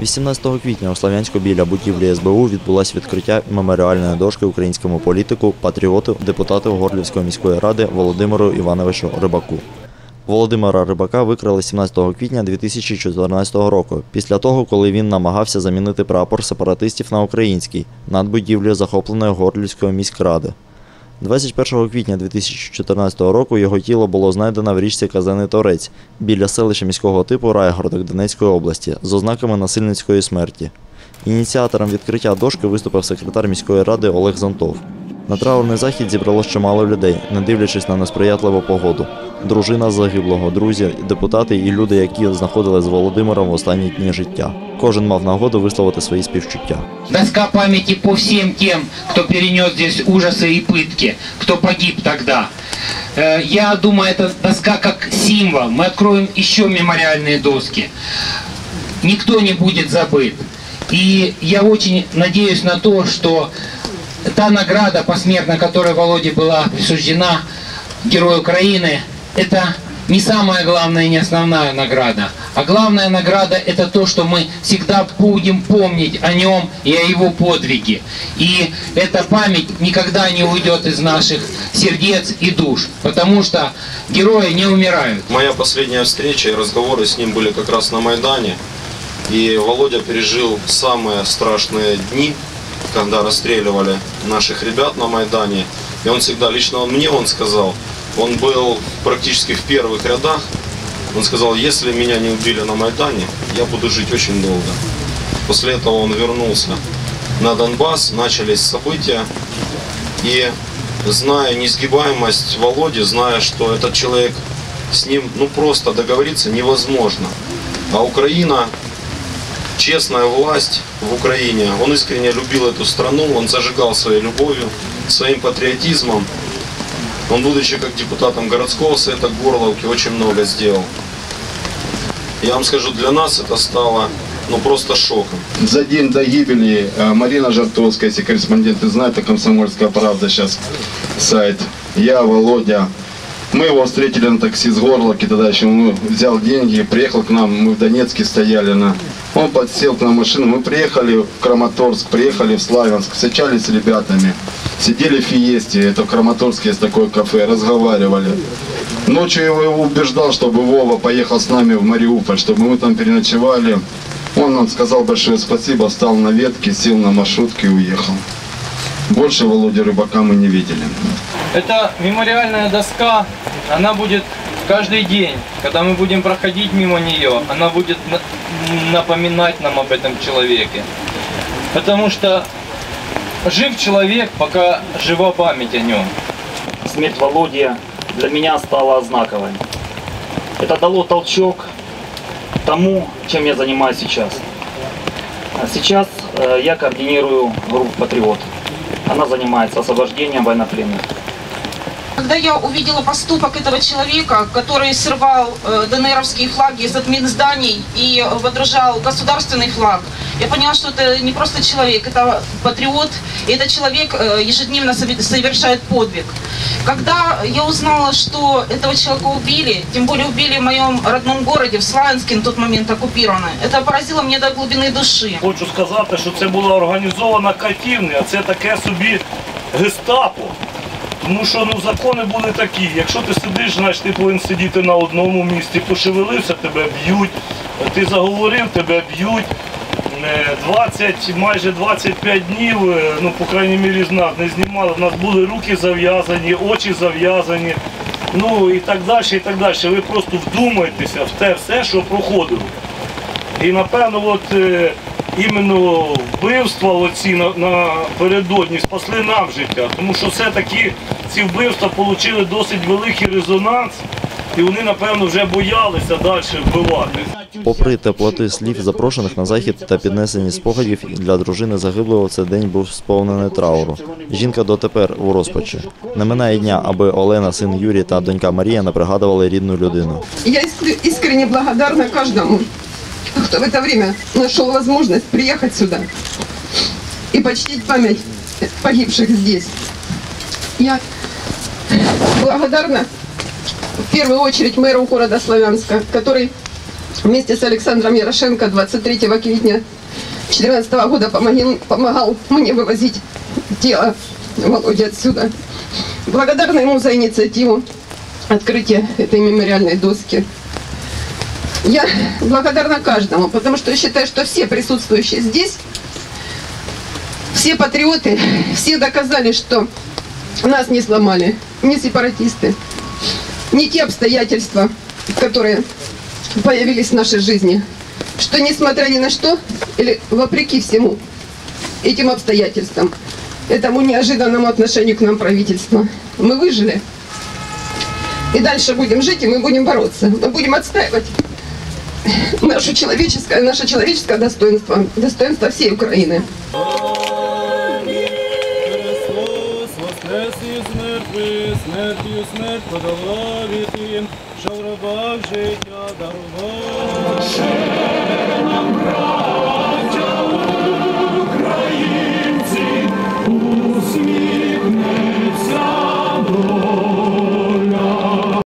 18 квітня у Слов'янську біля будівлі СБУ відбулося відкриття меморіальної дошки українському політику, патріоту, депутату Горлівської міської ради Володимиру Івановичу Рибаку. Володимира Рибака викрали 17 квітня 2014 року, після того, коли він намагався замінити прапор сепаратистів на український над будівлею захопленої Горлівської міськради. 21 квітня 2014 року його тіло було знайдено в річці Казаний Торець біля селища міського типу Райгородок Донецької області з ознаками насильницької смерті. Ініціатором відкриття дошки виступив секретар міської ради Олег Зонтов. На траурний захід зібралось чимало людей, не дивлячись на несприятливу погоду. Дружина загиблого, друзі, депутати і люди, які знаходились з Володимиром в останні дні життя. Кожен мав нагоду висловити свої співчуття. Доска памяти по всем тем, кто перенес здесь ужасы и пытки, кто погиб тогда. Э, Я думаю, эта доска как символ. Мы откроем еще мемориальные доски. Никто не будет забыт. И я очень надеюсь на то, что та награда посмертно, которая Володе была присуждена, Герой Украины, это не самая главная и не основная награда. А главная награда это то, что мы всегда будем помнить о нем и о его подвиге. И эта память никогда не уйдет из наших сердец и душ, потому что герои не умирают. Моя последняя встреча и разговоры с ним были как раз на Майдане. И Володя пережил самые страшные дни, когда расстреливали наших ребят на Майдане. И он всегда, лично он мне он сказал, он был практически в первых рядах. Он сказал, если меня не убили на Майдане, я буду жить очень долго. После этого он вернулся на Донбасс, начались события. И зная несгибаемость Володи, зная, что этот человек с ним ну просто договориться невозможно. А Украина, честная власть в Украине, он искренне любил эту страну, он зажигал своей любовью, своим патриотизмом. Он, будучи как депутатом городского совета Горловки, очень много сделал. Я вам скажу, для нас это стало ну просто шоком. За день до гибели э, Марина Жартовская, если корреспонденты знают, это «Комсомольская правда» сейчас сайт. Я, Володя. Мы его встретили на такси с Горловки, тогда еще он взял деньги, приехал к нам, мы в Донецке стояли на... Он подсел к нам машину, мы приехали в Краматорск, приехали в Славянск, встречались с ребятами, сидели в Фиесте, это в Краматорске есть такое кафе, разговаривали. Ночью я его убеждал, чтобы Вова поехал с нами в Мариуполь, чтобы мы там переночевали. Он нам сказал большое спасибо, встал на ветке, сел на маршрутке и уехал. Больше Володя Рыбака мы не видели. Это мемориальная доска, она будет каждый день, когда мы будем проходить мимо нее, она будет на- напоминать нам об этом человеке. Потому что жив человек, пока жива память о нем. смерть Володи для меня стала знаковой. Это дало толчок тому, чем я занимаюсь сейчас. А Сейчас э, я координирую группу «Патриот». Она занимается освобождением военнопленных. Когда я увидела поступок этого человека, который срывал э, ДНРовские флаги из админ зданий и водружал государственный флаг, я поняла, что это не просто человек, это патриот, и этот человек э, ежедневно сове- совершает подвиг. Когда я узнала, что этого человека убили, тем более убили в моем родном городе, в Славянске на тот момент оккупированное, это поразило меня до глубины души. Хочу сказати, що це була організована катівня, це таке собі гестапо. Тому що ну, закони були такі. Якщо ти сидиш, значить ти повинен сидіти на одному місці, пошевелився, тебе б'ють, ти заговорив, тебе б'ють. Е, 20, майже 25 днів, е, ну, по крайній мірі, з не знімали. У нас були руки зав'язані, очі зав'язані, ну і так далі, і так далі. Ви просто вдумайтеся в те все, що проходило. І напевно, от е, іменно вбивства оці на, напередодні спасли нам життя, тому що все-таки ці вбивства отримали досить великий резонанс, і вони, напевно, вже боялися далі вбивати. Попри теплоти слів запрошених на захід та піднесені спогадів, для дружини загиблого цей день був сповнений трауру. Жінка дотепер у розпачі. Не минає дня, аби Олена, син Юрій та донька Марія не пригадували рідну людину. Я искренне благодарна каждому, кто в это время нашел возможность приехать сюда и почтить память погибших здесь. Я благодарна в первую очередь мэру города Славянска, который вместе с Александром Ярошенко 23 квитня 2014 года помогил, помогал мне вывозить тело Володи отсюда. Благодарна ему за инициативу открытия этой мемориальной доски. Я благодарна каждому, потому что я считаю, что все присутствующие здесь, все патриоты, все доказали, что нас не сломали, не сепаратисты, не те обстоятельства, которые появились в нашей жизни, что несмотря ни на что, или вопреки всему этим обстоятельствам, этому неожиданному отношению к нам правительства, мы выжили. И дальше будем жить, и мы будем бороться. Мы будем отстаивать наше человеческое, наше человеческое достоинство, достоинство всей Украины. Смертю смерть подолав тим, що в рабах життя.